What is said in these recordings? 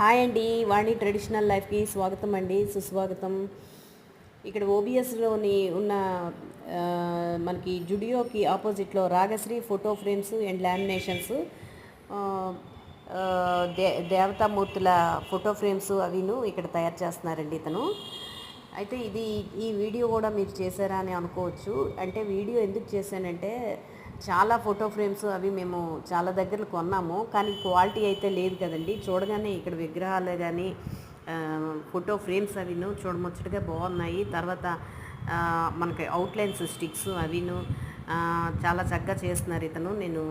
Hi అండి వాణి traditional లైఫ్కి స్వాగతం అండి సుస్వాగతం. ఇక్కడ ఓబిఎస్లోని ఉన్న మనకి జుడియోకి ఆపోజిట్లో Ragasri photo frames and laminations. They దేవతామూర్తుల ఫోటో ఫ్రేమ్స్ అవిను ఇక్కడ తయారు చేస్తున్నారండి ఇతను. అయితే ఇది ఈ వీడియో కూడా మీరు చేశారా అని అనుకోవచ్చు. అంటే వీడియో ఎందుకు చేశానంటే చాలా ఫోటో ఫ్రేమ్స్ అవి మేము చాలా దగ్గర కొన్నాము కానీ క్వాలిటీ అయితే లేదు కదండి. చూడగానే ఇక్కడ విగ్రహాలు కానీ ఫోటో ఫ్రేమ్స్ అవిను చూడముచ్చటగా బాగున్నాయి. తర్వాత మనకి అవుట్లైన్స్ స్టిక్స్ అవిను చాలా చక్కగా చేస్తున్నారు ఇతను. నేను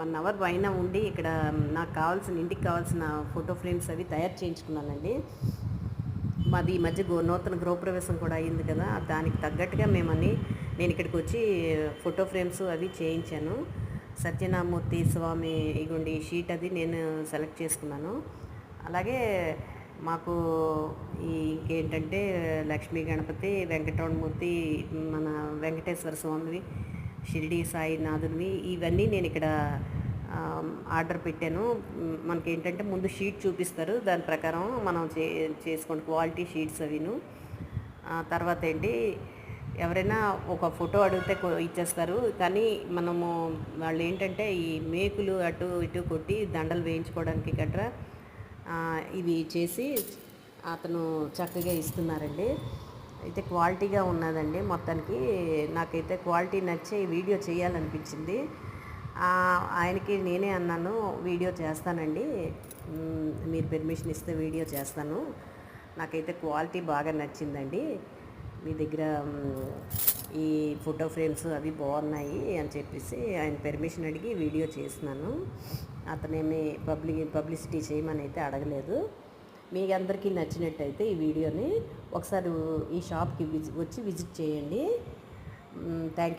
వన్ అవర్ పైన ఉండి ఇక్కడ నాకు కావాల్సిన ఇంటికి కావాల్సిన ఫోటో ఫ్రేమ్స్ అవి తయారు చేయించుకున్నానండి. మాది ఈ మధ్య నూతన గృహప్రవేశం కూడా అయింది కదా దానికి తగ్గట్టుగా మేమని నేను ఇక్కడికి వచ్చి ఫోటో ఫ్రేమ్స్ అవి చేయించాను. సత్యనామూర్తి స్వామి ఇగుండి షీట్ అది నేను సెలెక్ట్ చేసుకున్నాను. అలాగే మాకు ఈ ఇంకేంటంటే లక్ష్మీ గణపతి వెంకటరమణమూర్తి మన వెంకటేశ్వర స్వామివి షిరిడి సాయినాథునివి ఇవన్నీ నేను ఇక్కడ ఆర్డర్ పెట్టాను. మనకి ఏంటంటే ముందు షీట్ చూపిస్తారు. దాని ప్రకారం మనం చే చేసుకోండి క్వాలిటీ షీట్స్ అవిను. తర్వాత ఏంటి ఎవరైనా ఒక ఫోటో అడిగితే ఇచ్చేస్తారు. కానీ మనము వాళ్ళు ఏంటంటే ఈ మేకులు అటు ఇటు కొట్టి దండలు వేయించుకోవడానికి గట్రా ఇవి చేసి అతను చక్కగా ఇస్తున్నారండి. అయితే క్వాలిటీగా ఉన్నదండి మొత్తానికి. నాకైతే క్వాలిటీ నచ్చే వీడియో చేయాలనిపించింది. ఆయనకి నేనే అన్నాను వీడియో చేస్తానండి. మీరు పెర్మిషన్ ఇస్తే వీడియో చేస్తాను. నాకైతే క్వాలిటీ బాగా నచ్చిందండి. మీ దగ్గర ఈ ఫోటో ఫ్రేమ్స్ అవి బాగున్నాయి అని చెప్పేసి ఆయన పెర్మిషన్ అడిగి వీడియో చేసినాను అతనేమి పబ్లి పబ్లిసిటీ చేయమని అయితే అడగలేదు. మీ అందరికీ నచ్చినట్టయితే ఈ వీడియోని ఒకసారి ఈ షాప్కి విజి వచ్చి విజిట్ చేయండి. థ్యాంక్